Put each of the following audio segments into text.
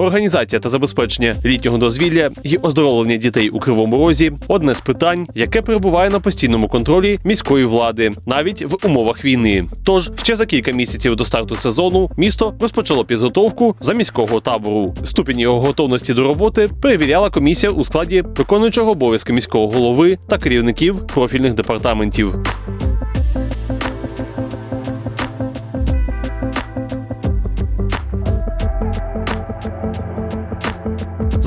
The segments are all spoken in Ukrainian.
Організація та забезпечення літнього дозвілля і оздоровлення дітей у Кривому Розі одне з питань, яке перебуває на постійному контролі міської влади, навіть в умовах війни. Тож ще за кілька місяців до старту сезону місто розпочало підготовку за міського табору. Ступінь його готовності до роботи перевіряла комісія у складі виконуючого обов'язки міського голови та керівників профільних департаментів.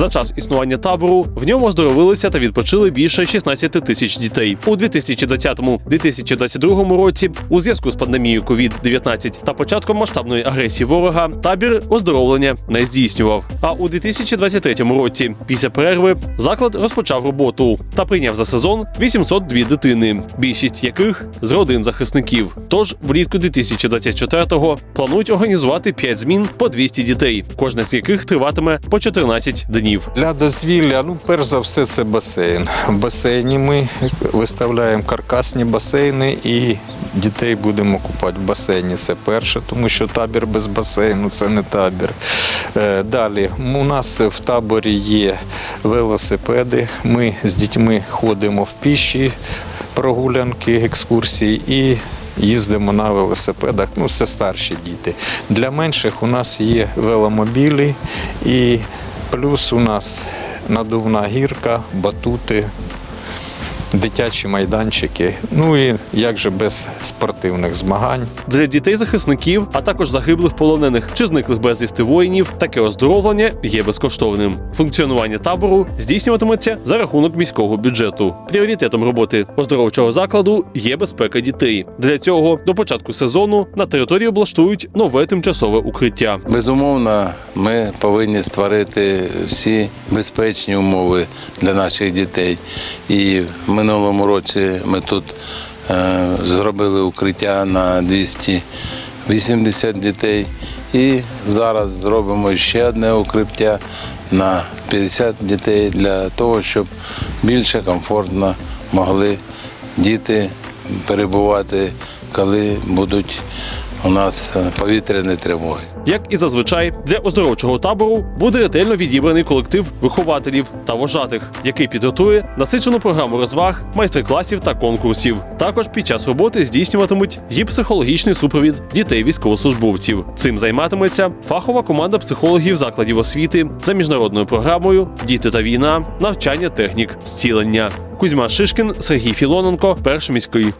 За час існування табору в ньому оздоровилися та відпочили більше 16 тисяч дітей. У 2020-2022 році, у зв'язку з пандемією COVID-19 та початком масштабної агресії ворога, табір оздоровлення не здійснював. А у 2023 році, після перерви, заклад розпочав роботу та прийняв за сезон 802 дитини, більшість яких з родин захисників. Тож влітку 2024-го планують організувати 5 змін по 200 дітей, кожна з яких триватиме по 14 днів. Для дозвілля, ну, перш за все, це басейн. В басейні ми виставляємо каркасні басейни і дітей будемо купати в басейні. Це перше, тому що табір без басейну це не табір. Е, Далі у нас в таборі є велосипеди. Ми з дітьми ходимо в піші прогулянки, екскурсії і їздимо на велосипедах. Ну, це старші діти. Для менших у нас є веломобілі і плюс у нас надувна гірка, батути, дитячі майданчики. Ну і як же без спортивних змагань. Для дітей захисників, а також загиблих полонених чи зниклих безвісти воїнів, таке оздоровлення є безкоштовним. Функціонування табору здійснюватиметься за рахунок міського бюджету. Пріоритетом роботи оздоровчого закладу є безпека дітей. Для цього до початку сезону на території облаштують нове тимчасове укриття. Безумовно, ми повинні створити всі безпечні умови для наших дітей. І в минулому році ми тут зробили укриття на 280 дітей. І зараз зробимо ще одне укриття на 50 дітей для того, щоб більше комфортно могли діти перебувати, коли будуть у нас е, повітряні тривоги. Як і зазвичай, для оздоровчого табору буде ретельно відібраний колектив вихователів та вожатих, який підготує насичену програму розваг, майстер-класів та конкурсів. Також під час роботи здійснюватимуть і психологічний супровід дітей військовослужбовців. Цим займатиметься фахова команда психологів закладів освіти за міжнародною програмою Діти та війна, навчання технік, зцілення. Кузьма Шишкін, Сергій Філоненко, перший міський.